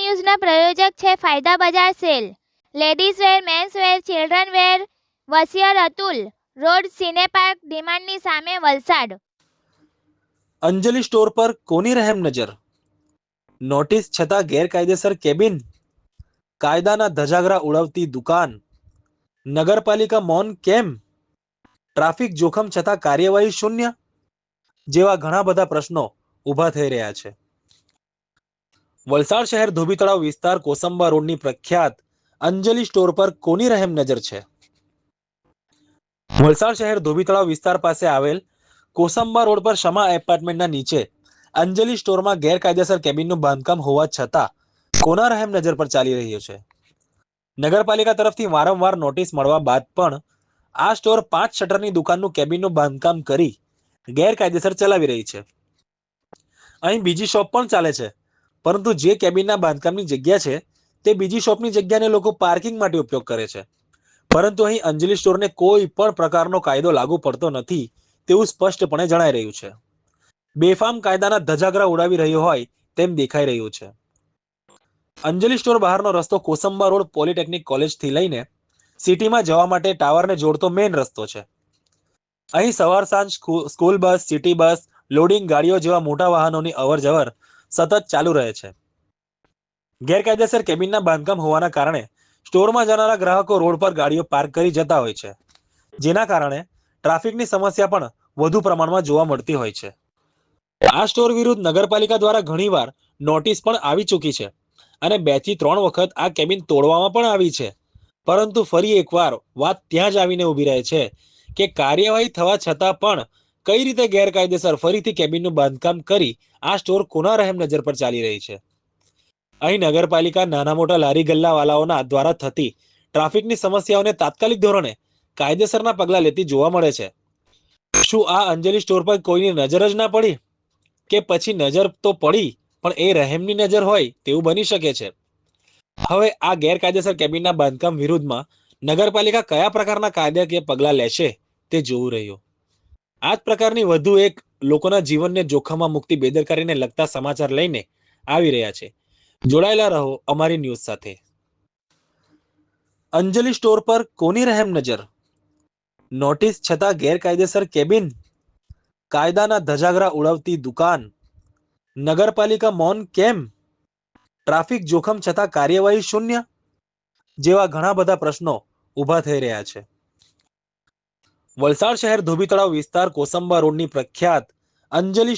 ન્યૂઝના પ્રયોજક છે ફાયદા બજાર sale. Ladies wear, men's wear, children wear, વસિયર Atul. Road, cine park, ડિમાન્ડની સામે વલસાડ. અંજલિ સ્ટોર પર કોની રહેમ નજર? નોટિસ છતાં ગેરકાયદેસર કેબિન. કાયદાના ધજાગરા ઉડાવતી દુકાન. નગરપાલિકા મૌન કેમ? ટ્રાફિક જોખમ છતાં કાર્યવાહી શૂન્ય? જેવા ઘણા બધા પ્રશ્નો ઊભા થઈ રહ્યા છે. વલસાડ શહેર ધોબી તળાવ વિસ્તાર કોસંબા રોડની પ્રખ્યાત અંજલિ સ્ટોર પર કોની રહેમ નજર છે? વલસાડ શહેર ધોબી તળાવ વિસ્તાર પાસે આવેલ કોસંબા રોડ પર શમા એપાર્ટમેન્ટના નીચે અંજલિ સ્ટોરમાં ગેરકાયદેસર કેબિનનું બાંધકામ હોવા છતાં કોના રહેમ નજર પર ચાલી રહ્યું છે? નગરપાલિકા તરફથી વારંવાર નોટિસ મળવા બાદ પણ આ સ્ટોર પાંચ શટરની દુકાનનું કેબિનનું બાંધકામ કરી ગેરકાયદેસર ચલાવી રહી છે. અહીં બીજી શોપ પણ ચાલે છે. પરંતુ જે કેબિનના બાંધકામની જગ્યા છે, તે બીજી શોપની જગ્યાને લોકો પાર્કિંગ માટે ઉપયોગ કરે છે. પરંતુ અહીં અંજલિ સ્ટોરને કોઈ પણ પ્રકારનો કાયદો લાગુ પડતો નથી તેવું સ્પષ્ટપણે જણાઈ રહ્યું છે. બેફામ કાયદાના ધજાગરા ઉડાવી રહ્યો હોય તેમ દેખાઈ રહ્યું છે. અંજલિ સ્ટોર બહારનો રસ્તો કોસંબા રોડ પોલિટેકનિક કોલેજથી લઈને સિટીમાં જવા માટે ટાવરને જોડતો મેઇન રસ્તો છે. અહીં સવાર સાંજ school bus, city bus, loading ગાડીઓ જેવા મોટા વાહનોની અવરજવર સતત ચાલુ રહે છે. ગેરકાયદેસર કેબિનના બાંધકામ હોવાના કારણે સ્ટોરમાં જનારા ગ્રાહકો રોડ પર ગાડીઓ પાર્ક કરી જતા હોય છે. જેના કારણે ટ્રાફિકની સમસ્યા પણ વધુ પ્રમાણમાં જોવા મળતી હોય છે. આ સ્ટોર વિરુદ્ધ નગરપાલિકા દ્વારા ઘણીવાર નોટિસ પણ આવી ચૂકી છે અને બેથી ત્રણ વખત આ કેબિન તોડવામાં પણ આવી છે. પરંતુ ફરી એકવાર વાત ત્યાં જ આવીને ઊભી રહે છે કે કાર્યવાહી થવા છતાં પણ કઈ રીતે ગેરકાયદેસર ફરીથી કેબિનનું બાંધકામ કરી આ સ્ટોર કોના રહેમ નજર પર ચાલી રહી છે? અહીં નગરપાલિકા નાના મોટા લારી ગલ્લાવાલાઓના દ્વારા થતી ટ્રાફિકની સમસ્યાઓને તાત્કાલિક ધોરણે કાયદેસરના પગલાં લેતી જોવા મળે છે. શું આ અંજલિ સ્ટોર પર કોઈની નજર જ ના પડી? કે પછી નજર તો પડી, પણ એ રહેમની નજર હોય તેવું બની શકે છે. હવે આ ગેરકાયદેસર કેબિનના બાંધકામ વિરુદ્ધમાં નગરપાલિકા કયા પ્રકારના કાયદાકીય પગલાં લેશે તે જોવું રહ્યું. આ જ પ્રકારની વધુ એક લોકોના જીવનને જોખમમાં મુક્તિ, બેદરકારીને લગતા સમાચાર લઈને આવી રહ્યા છે. જોડાયેલા રહો અમારી ન્યૂઝ સાથે. અંજલિ સ્ટોર પર કોની રહેમ નજર? નોટિસ છતાં ગેરકાયદેસર કેબિન? કાયદાના ધજાગરા ઉડાવતી દુકાન? નગરપાલિકા મૌન કેમ? ટ્રાફિક જોખમ છતાં કાર્યવાહી શૂન્ય? જેવા ઘણા બધા પ્રશ્નો ઊભા થઈ રહ્યા છે. વલસાડ શહેર ધોબી તળાવ વિસ્તાર કોસંબા રોડની પ્રખ્યાત અંજલિ